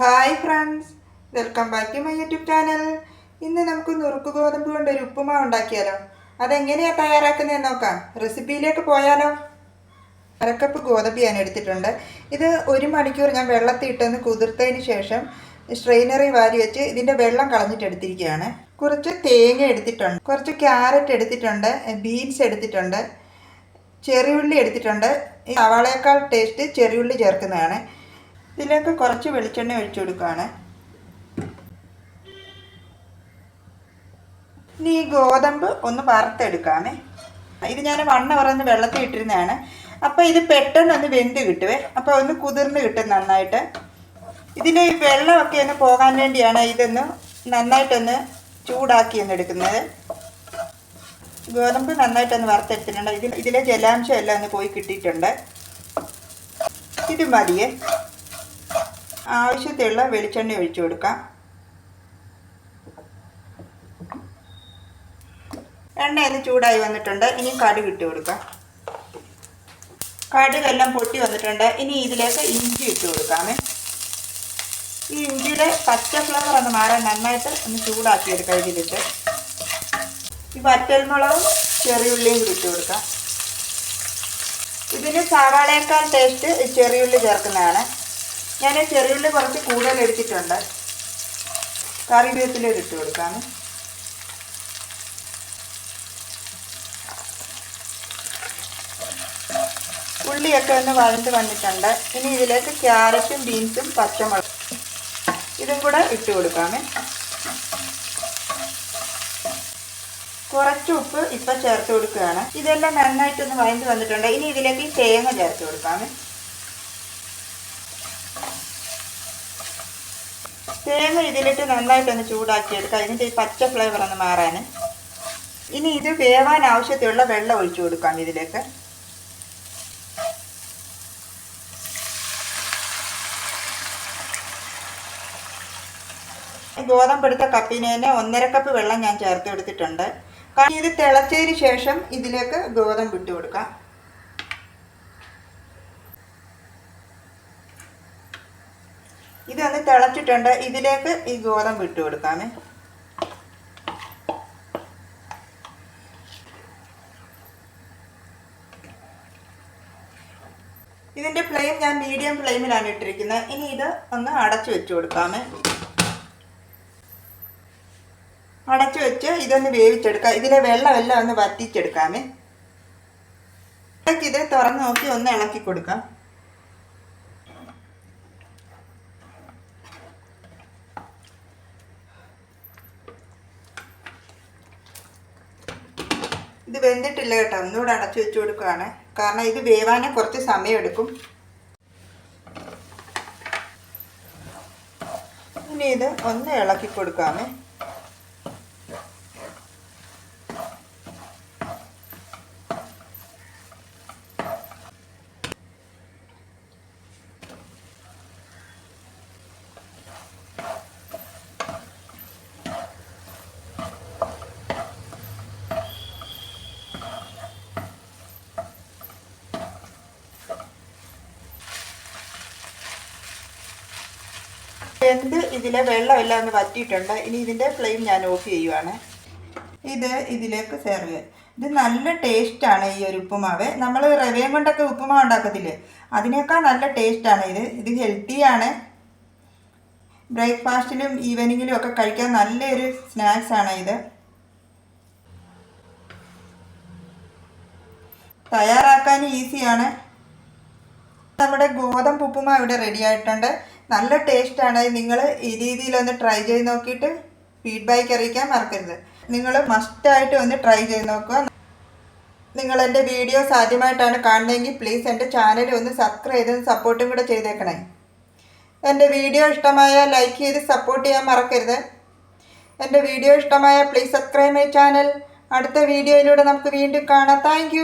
Hi friends welcome back to my YouTube channel ഇന്ന് നമുക്ക് നുറുക്ക് ഗോതമ്പ് കൊണ്ട് ഒരു ഉപ്പുമാവ് ഉണ്ടാക്കിയാലോ. അതെങ്ങനെയാണ് തയ്യാറാക്കുന്നതെന്ന് നോക്കാം. റെസിപ്പിയിലേക്ക് പോയാലോ? അരക്കപ്പ് ഗോതമ്പ് ഞാൻ എടുത്തിട്ടുണ്ട്. ഇത് ഒരു മണിക്കൂർ ഞാൻ വെള്ളത്തിൽ ഇട്ടൊന്ന് കുതിർത്തതിന് ശേഷം സ്ട്രെയിനറി വാരി വെച്ച് ഇതിന്റെ വെള്ളം കളഞ്ഞിട്ട് എടുത്തിരിക്കുകയാണ്. കുറച്ച് തേങ്ങ എടുത്തിട്ടുണ്ട്. കുറച്ച് ക്യാരറ്റ് എടുത്തിട്ടുണ്ട്. ബീൻസ് എടുത്തിട്ടുണ്ട്. ചെറിയുള്ളി എടുത്തിട്ടുണ്ട്. സവാളയേക്കാൾ ടേസ്റ്റ് ചെറിയുള്ളി ചേർക്കുന്നതാണ്. ഇതിലേക്ക് കുറച്ച് വെളിച്ചെണ്ണ ഒഴിച്ചു കൊടുക്കുകയാണ് ഇനി ഈ ഗോതമ്പ് ഒന്ന് വറുത്തെടുക്കാമേ. ഇത് ഞാൻ വണ്ണ പറഞ്ഞ് വെള്ളത്തിൽ ഇട്ടിരുന്നതാണ്. അപ്പോൾ ഇത് പെട്ടെന്ന് ഒന്ന് വെന്ത് കിട്ടുവേ. അപ്പോൾ ഒന്ന് കുതിർന്ന് കിട്ടും നന്നായിട്ട്. ഇതിൽ ഈ വെള്ളമൊക്കെ ഒന്ന് പോകാൻ വേണ്ടിയാണ് ഇതൊന്ന് നന്നായിട്ടൊന്ന് ചൂടാക്കി ഒന്ന് എടുക്കുന്നത്. ഗോതമ്പ് നന്നായിട്ടൊന്ന് വറുത്തെടുത്തിട്ടുണ്ട്. ഇതിൽ ഇതിലെ ജലാംശം എല്ലാം ഒന്ന് പോയി കിട്ടിയിട്ടുണ്ട്. ഇത് മതിയേ. ആവശ്യത്തിലുള്ള വെളിച്ചെണ്ണ ഒഴിച്ചു കൊടുക്കാം. എണ്ണ ഇത് ചൂടായി വന്നിട്ടുണ്ട്. ഇനി കടുക് ഇട്ട് കൊടുക്കാം. കടുകെല്ലാം പൊട്ടി വന്നിട്ടുണ്ട്. ഇനി ഇതിലേക്ക് ഇഞ്ചി ഇട്ട് കൊടുക്കാമേ. ഈ ഇഞ്ചിയുടെ പച്ച ഫ്ലവർ ഒന്ന് മാറാൻ നന്നായിട്ട് ഒന്ന് ചൂടാക്കി എടുക്കാം ഇതിലിട്ട്. ഈ വറ്റൽമുളകും ചെറിയുള്ളിയും കൂടി ഇട്ട് കൊടുക്കാം. ഇതിന് സവാളയേക്കാൾ ടേസ്റ്റ് ചെറിയുള്ളി ചേർക്കുന്നതാണ്. ഞാൻ ചെറിയുള്ളി കുറച്ച് കൂടുതൽ എടുത്തിട്ടുണ്ട്. കറിവേപ്പില ഇട്ട് കൊടുക്കാം ഉള്ളിയൊക്കെ ഒന്ന് വഴണ്ട് വന്നിട്ടുണ്ട്. ഇനി ഇതിലേക്ക് ക്യാരറ്റും ബീൻസും പച്ചമുളകും ഇതും കൂടെ ഇട്ട് കൊടുക്കാമേ. കുറച്ച് ഉപ്പ് ഇപ്പം ചേർത്ത് കൊടുക്കുകയാണ്. ഇതെല്ലാം നന്നായിട്ടൊന്ന് വഴണ്ട് വന്നിട്ടുണ്ട്. ഇനി ഇതിലേക്ക് തേങ്ങ ചേർത്ത് കൊടുക്കാമേ. തേങ്ങ ഇതിലിട്ട് നന്നായിട്ടൊന്ന് ചൂടാക്കിയെടുക്കാം. ഇതിന്റെ ഈ പച്ച ഫ്ലേവർ ഒന്ന് മാറാൻ ഇനി ഇത് വേവാൻ ആവശ്യത്തിലുള്ള വെള്ളം ഒഴിച്ചു കൊടുക്കാം ഇതിലേക്ക്. ഗോതമ്പെടുത്ത എടുത്ത കപ്പിനേന് ഒന്നര കപ്പ് വെള്ളം ഞാൻ ചേർത്ത് എടുത്തിട്ടുണ്ട്. കാരണം ഇത് തിളച്ചതിന് ശേഷം ഇതിലേക്ക് ഗോതമ്പ് ഇട്ട് കൊടുക്കാം. ഇതൊന്ന് തിളച്ചിട്ടുണ്ട്. ഇതിലേക്ക് ഈ ഗോതമ്പ് ഇട്ട് കൊടുക്കാമേ. ഇതിന്റെ ഫ്ലെയിം ഞാൻ മീഡിയം ഫ്ലെയിമിലാണ് ഇട്ടിരിക്കുന്നത്. ഇനി ഇത് ഒന്ന് അടച്ചു വെച്ച് കൊടുക്കാമേ. അടച്ചു വെച്ച് ഇതൊന്ന് വേവിച്ചെടുക്കാം. ഇതിലെ വെള്ളമെല്ലാം ഒന്ന് വറ്റിച്ചെടുക്കാമേ. ഇത് തുറന്ന് നോക്കി ഒന്ന് ഇളക്കി കൊടുക്കാം. ഇത് വെന്തിട്ടില്ല കേട്ടോ. ഒന്നുകൂടെ അടച്ചു വെച്ച് കൊടുക്കുകയാണ് കാരണം ഇത് വേവാനും കുറച്ച് സമയം എടുക്കും ഇനി ഇത് ഒന്ന് ഇളക്കി കൊടുക്കാമേ. വെന്ത് ഇതിലെ വെള്ളമെല്ലാം ഒന്ന് വറ്റിയിട്ടുണ്ട്. ഇനി ഇതിന്റെ ഫ്ലെയിം ഞാൻ ഓഫ് ചെയ്യുവാണ്. ഇത് ഇതിലേക്ക് സെർവ് ഇത് നല്ല ടേസ്റ്റാണ് ഈ ഒരു ഉപ്പുമാവ്. നമ്മൾ റവയും കൊണ്ടൊക്കെ ഉപ്പുമാവ് ഉണ്ടാക്കത്തില്ലേ? അതിനേക്കാൾ നല്ല ടേസ്റ്റാണ് ഇത്. ഇത് ഹെൽത്തിയാണ് ബ്രേക്ക്ഫാസ്റ്റിലും ഈവനിങ്ങിലും ഒക്കെ കഴിക്കാൻ നല്ലൊരു സ്നാക്സ് ആണ് ഇത്. തയ്യാറാക്കാൻ ഈസിയാണ് നമ്മുടെ ഗോതമ്പ് ഉപ്പുമാവ് ഇവിടെ റെഡി ആയിട്ടുണ്ട്. നല്ല ടേസ്റ്റ് ആണ്. നിങ്ങൾ ഈ രീതിയിൽ ഒന്ന് ട്രൈ ചെയ്ത് നോക്കിയിട്ട് ഫീഡ്ബാക്ക് അറിയിക്കാൻ മറക്കരുത്. നിങ്ങൾ മസ്റ്റായിട്ട് ഒന്ന് ട്രൈ ചെയ്ത് നോക്കുക. നിങ്ങൾ എന്റെ വീഡിയോസ് ആദ്യമായിട്ടാണ് കാണുന്നതെങ്കിൽ പ്ലീസ് എന്റെ ചാനൽ ഒന്ന് സബ്സ്ക്രൈബ് ചെയ്ത് സപ്പോർട്ടും കൂടെ ചെയ്തേക്കണേ. എന്റെ വീഡിയോ ഇഷ്ടമായ ലൈക്ക് ചെയ്ത് സപ്പോർട്ട് ചെയ്യാൻ മറക്കരുത്. എന്റെ വീഡിയോ ഇഷ്ടമായ പ്ലീസ് സബ്സ്ക്രൈബ് മൈ ചാനൽ അടുത്ത വീഡിയോയിലൂടെ നമുക്ക് വീണ്ടും കാണാം. താങ്ക്